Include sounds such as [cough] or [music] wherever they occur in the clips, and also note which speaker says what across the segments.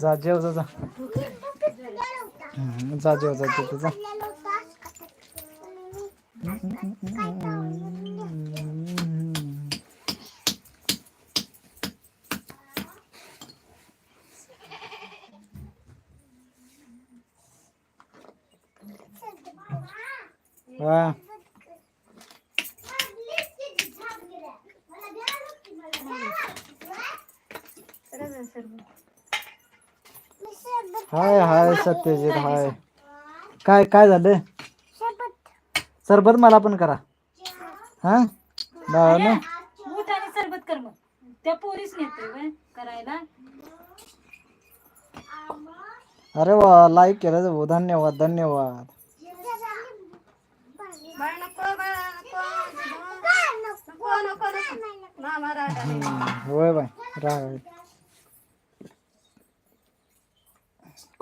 Speaker 1: जा जेव जा जा. [laughs] जेव जा जा. सत्यजित हाय. काय काय झालं? सरबत. मला पण करा. हा?
Speaker 2: ना. सरबत कर त्या पोलीस करायला.
Speaker 1: अरे वा लाईक केलं जाऊ धन्यवाद धन्यवाद. होय बाय राय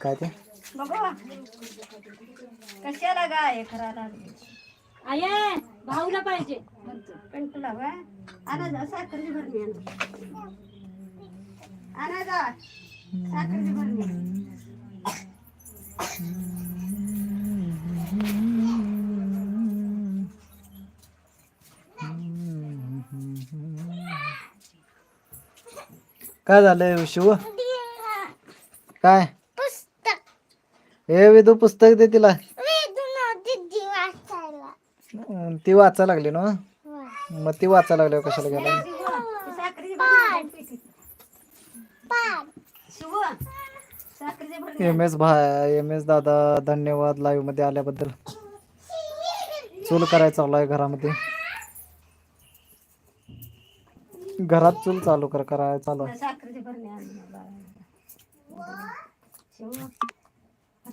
Speaker 1: काय ते?
Speaker 3: बघू. कशाला गाय करायला? लागली
Speaker 2: आये भाऊला पाहिजे.
Speaker 3: पेंटला आणा जा साखरची भरणी आणा आणा जा साखरची भरणी
Speaker 1: काय झालंय शिव? काय? हे विदू पुस्तक दे तिला. ती वाचायला. लागली ना? मग ती वाचायला लागली कशाला गेला? एम एस भाय एम एस दादा धन्यवाद लाईव्हमध्ये आल्याबद्दल. चूल करायला चालू आहे घरामध्ये. घरात चूल चालू कर करायला चालू आहे.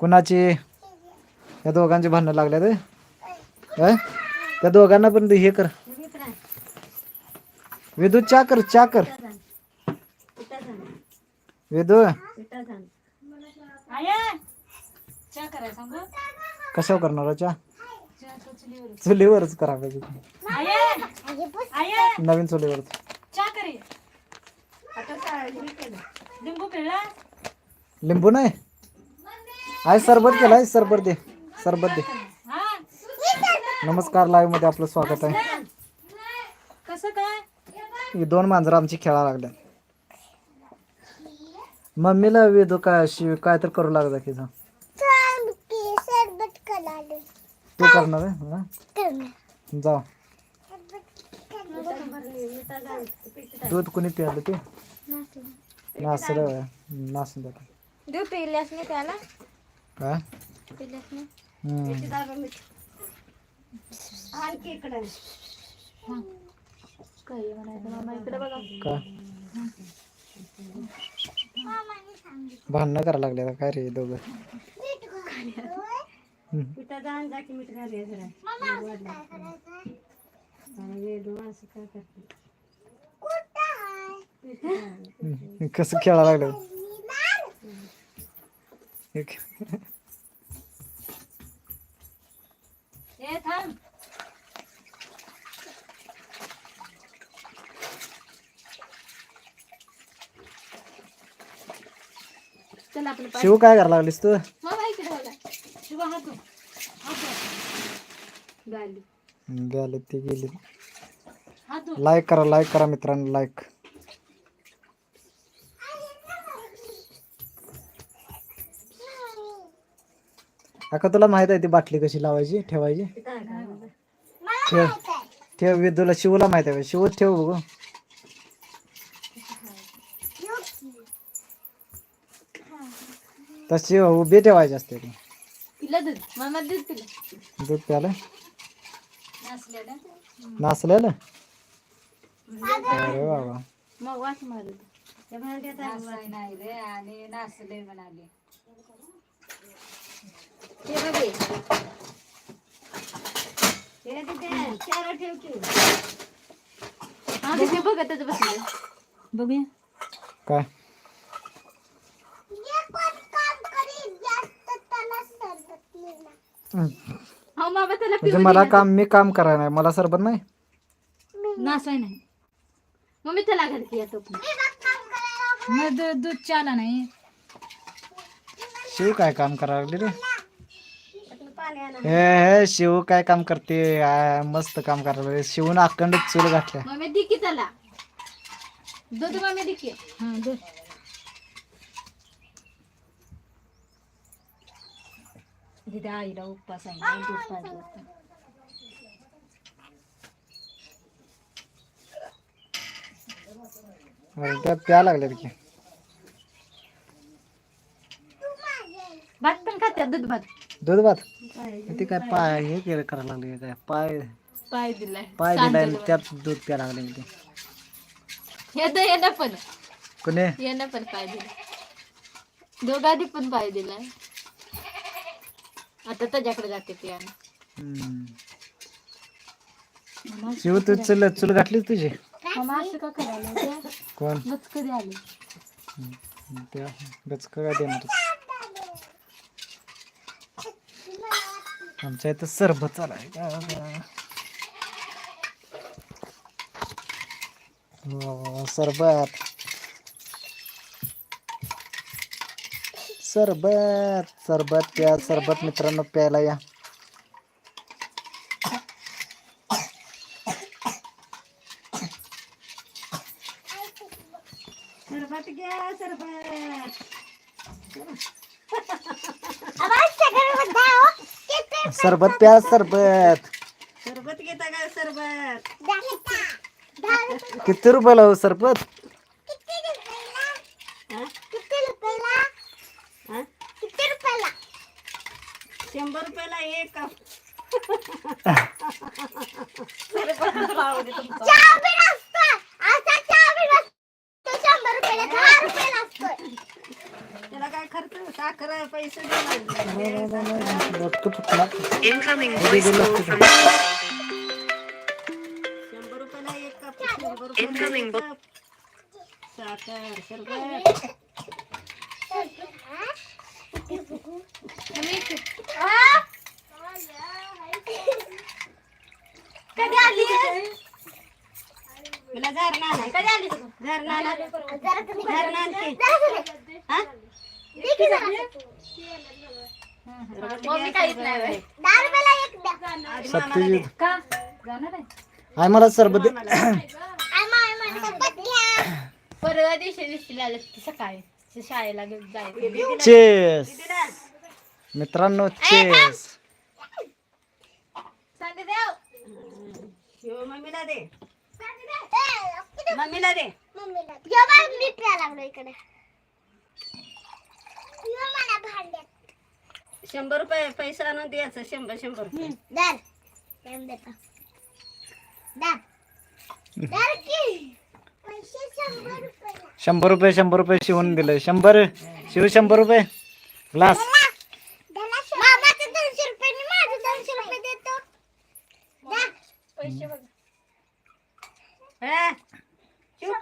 Speaker 1: कुणाची? या दोघांची भांडणं लागल्यात त्या दोघांना पण हे कर. वेदू चा कर चा कर. वेदू. कशावर करणार हो चा? चुलीवरच करा पाहिजे नवीन
Speaker 3: चुलीवर
Speaker 2: लिंबू
Speaker 1: नाही? आहे सरबत केलाय सरबत दे सरबत दे. नमस्कार लाईव्हमध्ये आपलं स्वागत आहे.
Speaker 2: कसं काय?
Speaker 1: ही दोन मांजरं आमची खेळा लागल्या मम्मीला विदू काय शिव काय तर करू लागला की जा. तू करणार आहे? जा. दूध कोणी पिलं ते? नासलं नासून जात
Speaker 4: पिल्यास नाही त्याला
Speaker 1: का? भांडणं करायला लागले काय रे दोघं? कसं खेळायला लागलं?
Speaker 2: ए थांब [laughs]
Speaker 4: चल आपलं पाय.
Speaker 1: शिव काय करायला लागलीस तू?
Speaker 4: मामा इकडे बघा
Speaker 2: शिवा हात धु. हात धु.
Speaker 4: गाली
Speaker 1: गेले ते गेले.
Speaker 2: हात धु.
Speaker 1: लाईक करा लाईक करा मित्रांनो लाईक अका तुला माहीत आहे ती बाटली कशी लावायची ठेवायची? ठेव. ठेव विदूला शिवला माहीत आहे शिव ठेव बघू. तशी उभी ठेवायची असते ती.
Speaker 4: दूध
Speaker 1: प्यालं नाचलेलं अरे बाबा
Speaker 4: मग
Speaker 2: रे आणि नाचले म्हणाले
Speaker 3: ते बघे ते तिथे चार ठेव की
Speaker 4: हा तिथे बघतच बसले.
Speaker 2: बघूया.
Speaker 1: काय.
Speaker 4: हो त्याला
Speaker 1: म्हणजे मला काम मी काम करायला नाही. मला सरबत नाही?
Speaker 2: नासाय नाही.
Speaker 4: मम्मी त्याला घाल की या टोपली
Speaker 2: मग दू- दूध चाला नाही.
Speaker 1: शिव काय काम करायला लागली रे? हे शिव काय काम करते? आ, मस्त काम करायला. शिवून अखंड चूल घातल्या.
Speaker 4: मम्मी दि त्याला. दूध मम्मी दि
Speaker 2: हा दूध तिथे आईला उपवास आहे. ना, दूध पाहिजे होतं.
Speaker 1: अरे त्या प्या की.
Speaker 4: भात पण खात्या दूध भात.
Speaker 1: दूध भात? ते काय पाय. हे केलं करायला लागले काय पाय?
Speaker 4: पाय दिलाय.
Speaker 1: पाय दिलाय आणि त्यात दूध प्या लागले ते.
Speaker 4: हे येणं पण.
Speaker 1: कोणी?
Speaker 4: येणं पण पाय दिला दोघांनी पण पाय दिलाय. आता त्याच्याकडे जाते पियानो
Speaker 1: हम्म. शिव तू चुल चूल घातली तुझी?
Speaker 4: मामा असं का करायला त्या
Speaker 1: कोण?
Speaker 4: मग कधी आली
Speaker 1: त्या गचक काय देणार? आमच्या इथं सरबत चालाय का हो, सरबत. सरबत सरबत प्या सरबत मित्रांनो प्यायला या
Speaker 3: सरबत घ्या सरबत
Speaker 1: सरबत प्या सरबत.
Speaker 3: सरबत घेता का सरबत?
Speaker 1: किती रुपयाला हो सरबत
Speaker 3: हा? हा? शंभर रुपयाला एक कप त्याला काय खर्च साखर पैसे देणार
Speaker 1: डोकं फुटलं.
Speaker 3: शंभर रुपयाला एक कप. शंभर रुपयाला एक कप. साखर सरबत
Speaker 4: कधी आली
Speaker 3: मला झारणा आणाय
Speaker 4: कधी आली तू?
Speaker 3: झारणा आणा झारणा आणते हा?
Speaker 4: मम्मी काहीच नाही बाई.
Speaker 3: आधी
Speaker 1: सत्यजित
Speaker 2: का? जाणार आहे?
Speaker 1: आहे मला सरबत दे.
Speaker 4: परवा दिवशी दिसली आलं सकाळी. शाळेला घेऊन जायचं.
Speaker 1: चेस. मित्रांनो चेस
Speaker 4: देव
Speaker 3: शिव मम्मीला दे. मम्मीला दे. शंभर रुपये पैसा आणून द्यायचं शंभर शंभर रुपये.
Speaker 1: शंभर रुपये. शंभर रुपये शिवून दिलं. शंभर शिव शंभर रुपये. ग्लास.
Speaker 4: पैसे बघ.
Speaker 3: हा? शिव,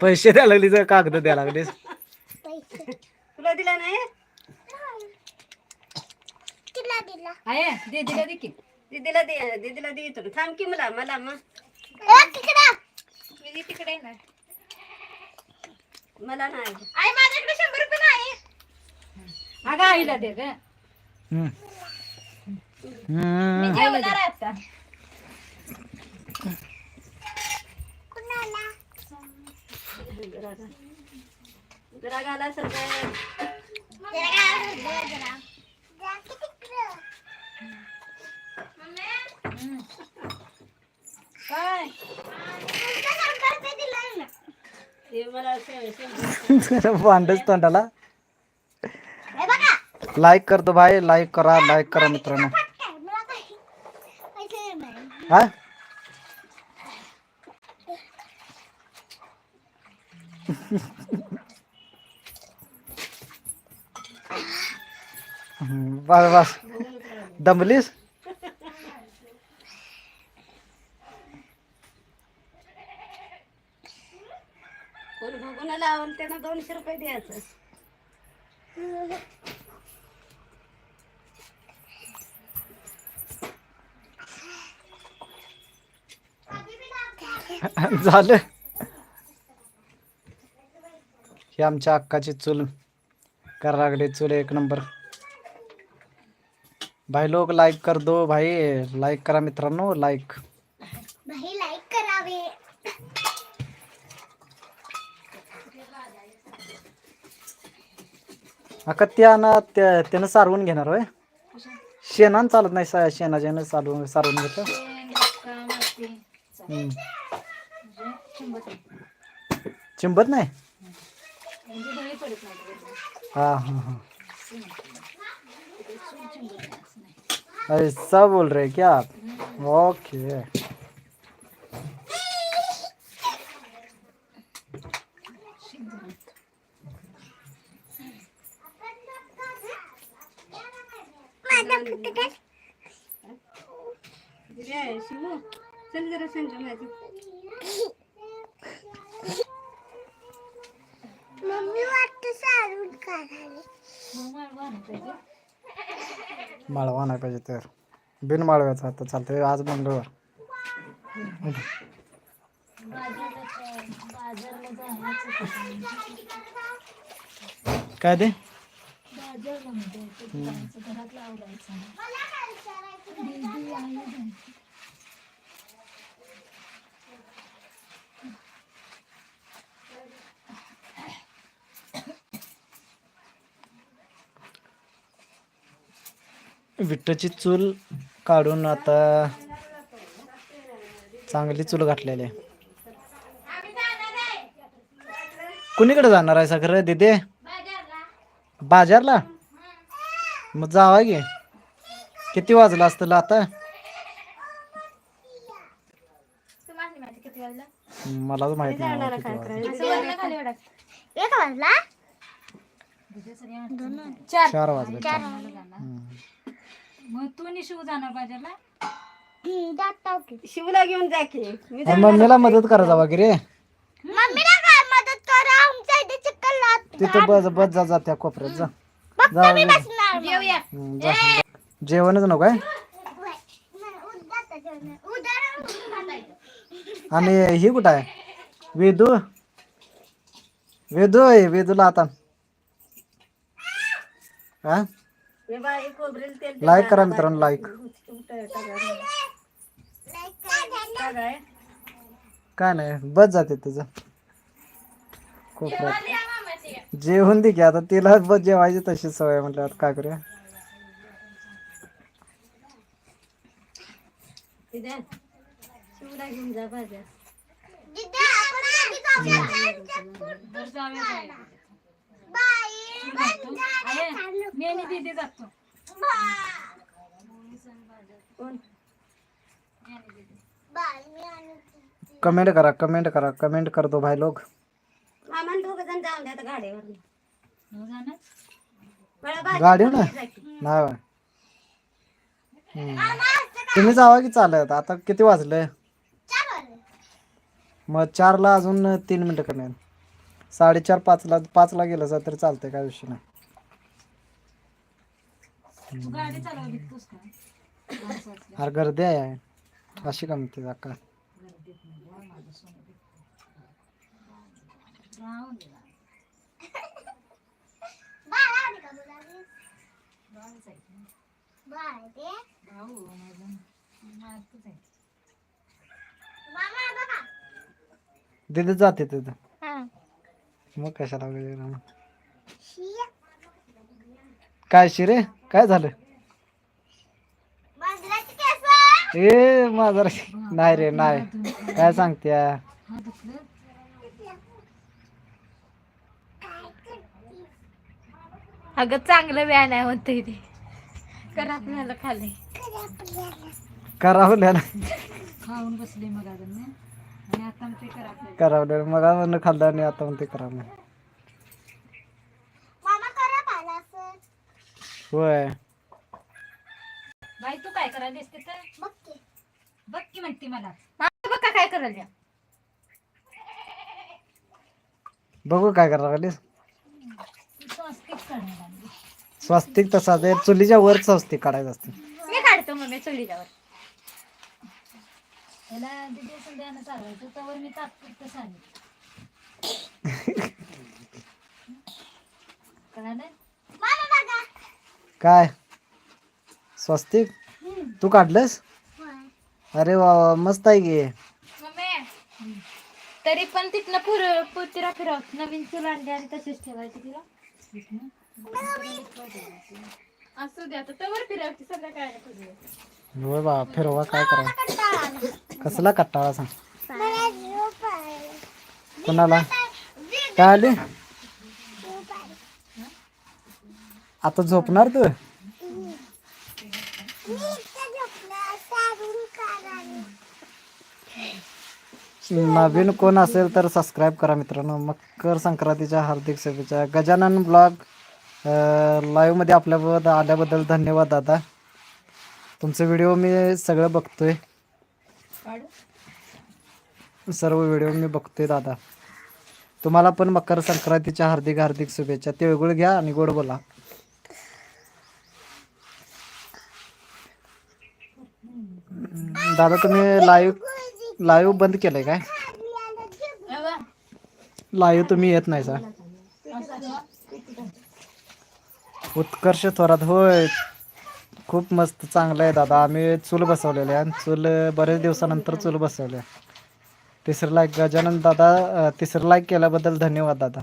Speaker 1: पैसे द्यायला लागली तर कागद द्यायला लागलीस.
Speaker 3: तुला दिला नाही?
Speaker 2: आहे दे दिला दे की.
Speaker 3: दीदीला दे दीदीला दे इथून. थांब की मला मला मग
Speaker 4: मी तिकडे. येणार
Speaker 3: मला नाही.
Speaker 4: आई माझ्याकडे शंभर रुपये नाही.
Speaker 2: अगं आईला दे ग.
Speaker 4: जेवणार आहे आता.
Speaker 3: जरा घाला
Speaker 2: काय
Speaker 4: मला शे- शे-
Speaker 1: भांडच तोंडाला लाईक करतो भाई लाईक करा लाईक करा मित्रांनो हा? [laughs] बस बस दमलीस
Speaker 3: लावून त्यांना दोनशे रुपये द्यायचं. [laughs]
Speaker 1: झालं. ही आमच्या अक्काची चूल. करागडे चूल एक नंबर. भाई लोक लाईक कर दो भाई लाईक करा मित्रांनो लाईक अक्का त्या ना त्या- त्यानं सारवून घेणार होय. शेणानं चालत नाही सा- शेणाच्यानं चालवून सारवून घेतं.
Speaker 2: म्हणजे चिंबत.
Speaker 1: नाही?
Speaker 2: म्हणजे नाही.
Speaker 1: हाँ हाँ हाँ
Speaker 2: ते चूल चिंबत नाही असं नाही
Speaker 1: ऐसा बोल रहे क्या आप? ओके
Speaker 3: चल जरा सांग माझी
Speaker 2: आणायला पाहिजे.
Speaker 1: माळवा नाही पाहिजे तर. बिन माळव्याचा आता चालतंय आज मंगळवार? काय ते?
Speaker 2: घरात लावलायचं
Speaker 1: विठ्ठची चूल काढून आता चांगली चूल घातलेली आहे. कुणीकडे जाणार आहे सगळं दिदे? बाजारला? मग जावा गे किती वाजलं असतं आता?
Speaker 4: तुम्हाला माहिती
Speaker 1: नाही. चार वाजले.
Speaker 2: मग तू आणि शिव जाणार बाजारला?
Speaker 3: शिवला घेऊन जा की. मी
Speaker 1: मम्मीला मदत करा जावा की रे तिथं बस बस जा जा त्या कोपऱ्यात जा. जा.
Speaker 4: जेवूया.
Speaker 1: हम्म, जा. जेवणच नको आहे? आणि ही कुठं आहे? वेदू? वेदू आहे वेदूला आता. हा लाईक करा. मित्रांनो लाईक. काय नाही बस जाते तुझं. कोपऱ्यात. जेवण दे की आता तिला बस जेवायची तशी सवय म्हटल्यावर काय करूया?
Speaker 3: घेऊन
Speaker 2: मी आणि दीदी जातो.
Speaker 1: कमेंट करा कमेंट करा कमेंट कर दो भाई लोग
Speaker 3: दोघं जण जाऊन द्या गाडीवर
Speaker 1: गाडी ना. नाही. तुम्ही जावा की चालत? आता किती वाजले? मग चारला अजून तीन मिनिटं कमी. साडेचार पाचला पाचला गेलं जा तर चालतंय काय विषय नाही
Speaker 2: तू गाडी चालवली तूच माणसाची.
Speaker 1: अरे गर्दी आहे अशी का म्हणते का
Speaker 2: राहून दे बाळच आहे की. भाऊ माझा आहे.
Speaker 1: दिदी जाते तिथं मग कशाला वगैरे राहून. काय शिरे? काय झालं? ए माझा नाही रे नाही. काय सांगत्या?
Speaker 4: अगं चांगलं व्यान आहे म्हणते ते. कर आपल्याला खाली.
Speaker 1: करावं ना
Speaker 2: खाऊन बसले मग अजून. आता मग करा
Speaker 1: मग म्हणून खाल्लं आणि आता म्हणते करावं होय.
Speaker 2: बाई तू काय करायला दिसते तर? बघ की. म्हणते मला.
Speaker 4: माझं बघा काय करायला
Speaker 1: बघू काय
Speaker 2: स्वस्तिक.
Speaker 1: स्वस्तिक तसा ते चुलीच्या वर स्वस्तिक काढायचं असते.
Speaker 4: मी काढतो मग मी चुलीच्यावर
Speaker 2: त्याला दिदी संध्यानं चालवायचं त्यावर मी तात्पुरतं सांगेन. कळालं?
Speaker 1: काय? स्वस्तिक? तू काढलंस? अरे वा वा, मस्त आहे की.
Speaker 4: मम्मी तरी पण तिथनं पुर पुतिरा फिरव नवीन चूल आणली आणि तशीच ठेवायची तिला. असू दे आता तवर फिरवते सगळं काय
Speaker 1: होय बा फिरवा काय करा कसला कट्टाळा सांग. कोणाला? काय आली? आता झोपणार तू? नवीन कोण असेल तर सबस्क्राईब करा मित्रांनो. मकर संक्रांतीच्या हार्दिक शुभेच्छा. गजानन ब्लॉग लाईव्हमध्ये आपल्याबरोबर आपल्याबद्दल आल्याबद्दल धन्यवाद दादा. तुमचे व्हिडिओ मी सगळं बघतोय. सर्व व्हिडिओ मी बघतोय दादा. तुम्हाला पण मकर संक्रांतीच्या हार्दिक हार्दिक शुभेच्छा. तिळगुळ घ्या आणि गोड बोला. दादा तुम्ही लाईव्ह लाईव्ह बंद केलंय काय? लाईव्ह तुम्ही येत नाही सर उत्कर्ष थोरात होय. खूप मस्त चांगलं आहे दादा. आम्ही चूल बसवलेले आहे. आणि चूल बरेच दिवसानंतर चूल बसवले तिसरं लाईक गजानन दादा तिसरं लाईक केल्याबद्दल धन्यवाद दादा.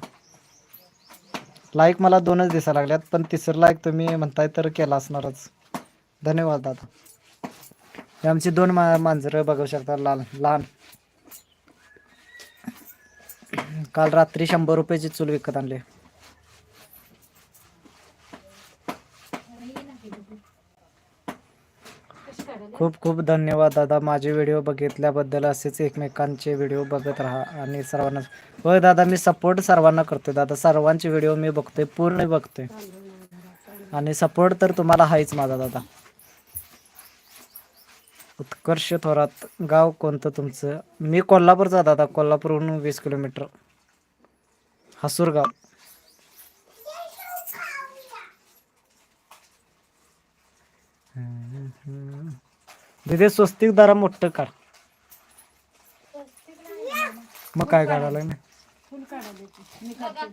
Speaker 1: लाईक मला दोनच दिसायला लागल्यात पण तिसरं लाईक तुम्ही म्हणताय तर केला असणारच. धन्यवाद दादा. हे आमची दोन मा मांजरं बघू शकता लाल लहान. काल रात्री शंभर रुपयाची चूल विकत आणली. खूप खूप धन्यवाद दादा. माझे व्हिडिओ बघितल्याबद्दल असेच एकमेकांचे व्हिडिओ बघत राहा आणि सर्वांना होय दादा मी सपोर्ट सर्वांना करतोय दादा. सर्वांचे व्हिडिओ मी बघतोय पूर्ण बघतोय. आणि सपोर्ट तर तुम्हाला आहेच माझा दादा. उत्कर्ष थोरात गाव कोणतं तुमचं? मी कोल्हापूरचा दादा कोल्हापूरहून वीस किलोमीटर. हसूर गाव. दिदे स्वस्तिक दारा मोठं काढ. मग काय काढायला ना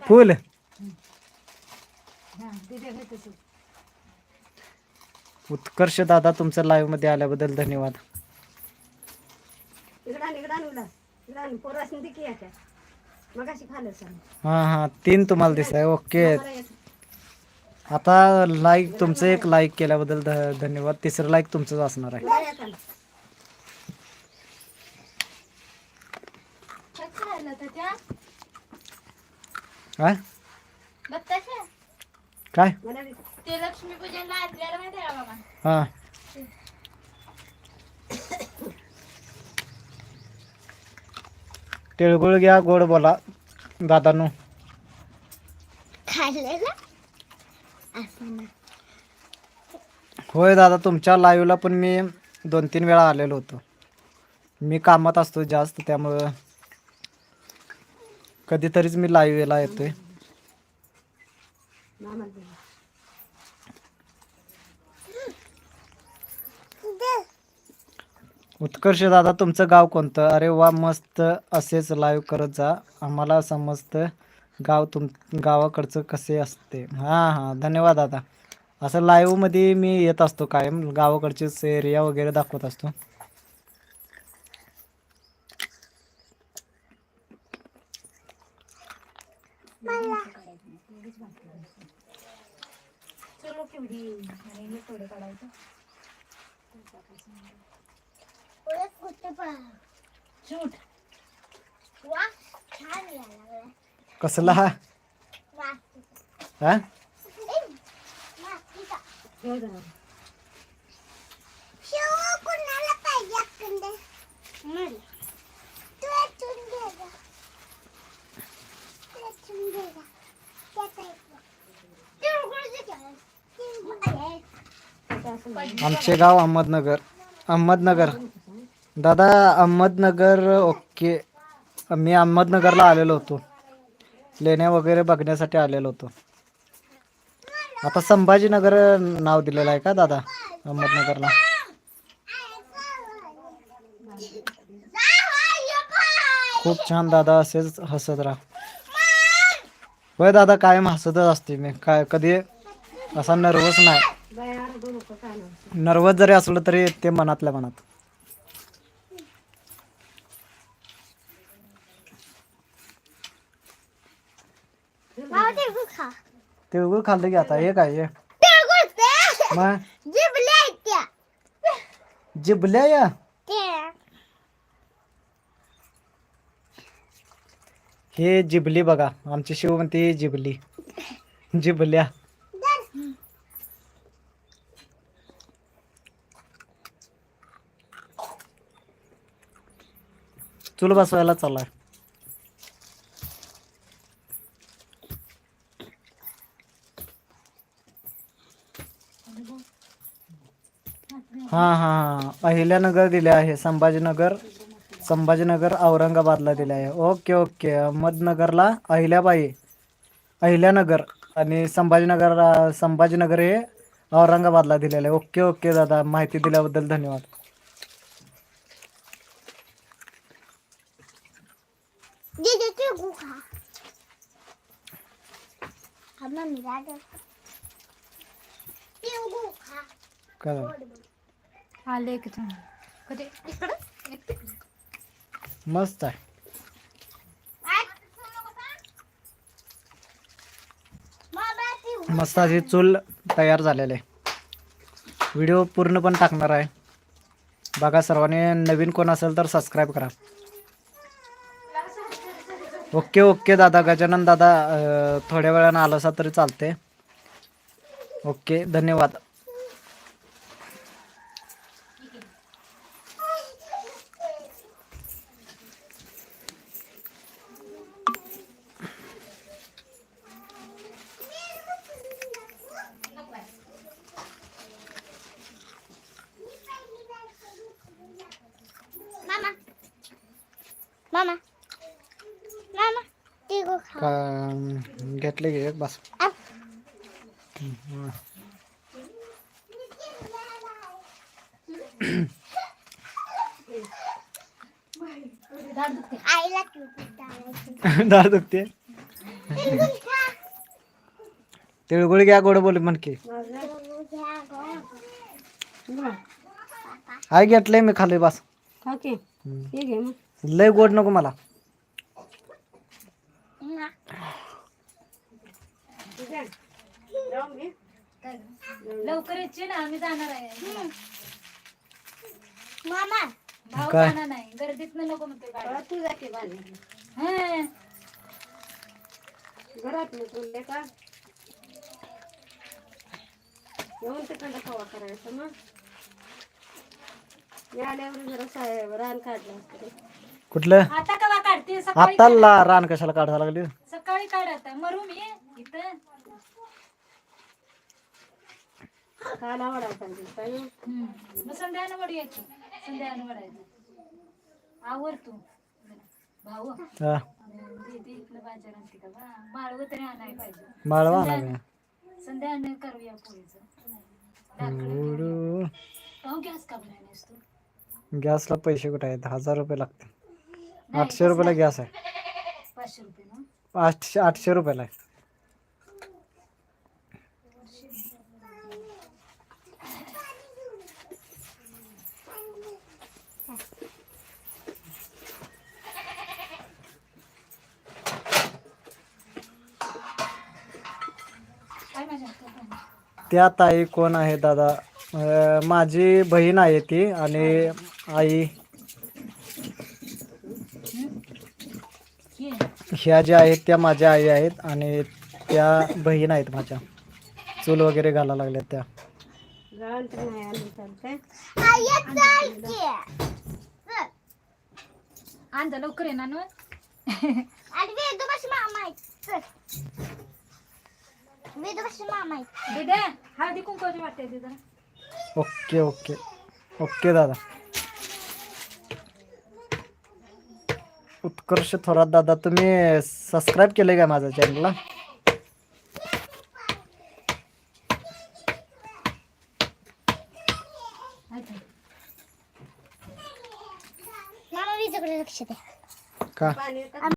Speaker 2: फुल.
Speaker 1: उत्कर्ष दादा तुमचं लाईव्हमध्ये आल्याबद्दल धन्यवाद. हा हा तीन तुम्हाला दिसत आहे ओके आता लाईक तुमचं एक लाईक केल्याबद्दल ध- धन्यवाद. तिसरं लाईक तुमचंच असणार आहे.
Speaker 4: काय?
Speaker 1: काय?
Speaker 4: ते लक्ष्मीपूजनला माहिती आहे का बाबा
Speaker 1: हा. तिळगुळ घ्या गोड बोला. दादानू. होय दादा तुमच्या लाईव्हला पण मी दोन तीन वेळा आलेलो होतो. मी कामात असतो जास्त त्यामुळं कधीतरीच मी लाईव्हला येतोय. उत्कर्ष दादा तुमचं गाव कोणतं? अरे वा मस्त असेच लाईव्ह करत जा. आम्हाला समजतं गाव तुम गावाकडचं कसे असते? हां हां. धन्यवाद दादा. असं लाईव्हमध्ये मी येत असतो कायम. गावाकडचेच एरिया वगैरे दाखवत असतो.
Speaker 2: चलो
Speaker 1: कसला? हा? हा आमचे गाव अहमदनगर. अहमदनगर. दादा अहमदनगर ओके. मी अहमदनगरला आलेलो होतो. लेण्या वगैरे बघण्यासाठी आलेलो होतो. आता संभाजीनगर नाव दिलेलं आहे का दादा? अहमदनगरला. खूप छान दादा असेच हसत राहा. होय दादा कायम हसतच असते मी. काय कधी असा नर्वस नाही. नर्वस जरी असलं तरी ते मनातल्या मनात. तिळगुळ खाल्लं की आता हे काय हे? मग? जिबल्या या? हे जिबली बघा आमची शिव म्हणते जिबली. जिबल्या. चूल बसवायला चाललाय. हा हा हा. अहिल्यानगर दिले आहे. संभाजीनगर संभाजीनगर औरंगाबादला दिले आहे. Okay okay. अहमदनगरला अहिल्याबाई अहिल्यानगर आणि संभाजीनगर संभाजीनगर हे औरंगाबादला दिलेलं आहे. ओके ओके दादा. माहिती दिल्याबद्दल धन्यवाद. काय?
Speaker 4: आले की कधी? इकडं? एक तिकडं.
Speaker 1: मस्त आहे. मस्त अशी चूल तयार झालेले आहे. व्हिडिओ पूर्ण पण टाकणार आहे. बघा सर्वांनी नवीन कोण असेल तर सबस्क्राईब करा. ओके ओके दादा गजानन दादा अं, थोड्या वेळानं आलासा तरी चालते ओके धन्यवाद
Speaker 5: Mama. Mama. Tigo खा.
Speaker 1: का घेतले घे बस
Speaker 5: आईला तिळगुळ
Speaker 1: डाळ दुखते
Speaker 5: तिळगुळ
Speaker 1: घ्या गोड बोल म्हण की
Speaker 5: तिळगुळ घ्या गं.
Speaker 1: हाय घेतलंय मी खाली बस.
Speaker 3: हे
Speaker 1: लय गोड नको मला.
Speaker 4: लवकर येते ना आम्ही जाणार आहे.
Speaker 5: मामा.
Speaker 4: भाऊ? जाणार नाही. गर्दीत नको म्हणतो
Speaker 3: तू जाते बांधायला
Speaker 4: हं.
Speaker 3: घरात तुले का? येऊन तिकडं खवा करायचं मग. आल्यावर जरा साहेब रान काढलं असतं.
Speaker 1: कुठलं?
Speaker 4: आता कवा काढते? सकाळी
Speaker 1: आता ला रान कशाला काढायला लागली?
Speaker 4: सकाळी काढ आता. मरू मी इथं.
Speaker 3: नाही?
Speaker 4: हं. मग संध्यानं वडूयाची संध्यानं वडायचं आवर तू भाऊ.
Speaker 1: हा.
Speaker 4: दीदी इथलं बाजार आणते का बा? माळव तरी आणायला पाहिजे.
Speaker 1: माळवा ना
Speaker 4: संध्यानं करूया पोळीचं. भाऊ गॅस का बनायला तू?
Speaker 1: गॅसला पैसे कुठे आहेत? हजार रुपये लागते आठशे रुपयाला गॅस आहे.
Speaker 4: पाचशे रुपये ना?
Speaker 1: आठशे आठशे रुपयाला आहे
Speaker 4: काय माझ्या हातात आहे?
Speaker 1: त्या ताई कोण आहे दादा? अं, माझी बहीण आहे ती आणि आई.
Speaker 4: ये.
Speaker 1: ह्या ज्या आहेत त्या माझ्या आई आहेत आणि त्या बहीण आहेत माझ्या. चूल वगैरे घालायला लागल्यात त्या.
Speaker 3: जळण तर नाही आली चालतंय
Speaker 4: आणजा लवकर येणार ना
Speaker 5: मामा
Speaker 4: दिदे हळदी कुंकवाची वाटते
Speaker 1: ओके ओके. ओके दादा. उत्कर्ष थोरात दादा तुम्ही सबस्क्राईब केलं का माझ्या चॅनलला
Speaker 4: अच्छा.
Speaker 5: मामा वीजकडे लक्ष द्या.
Speaker 1: का?
Speaker 3: पाणी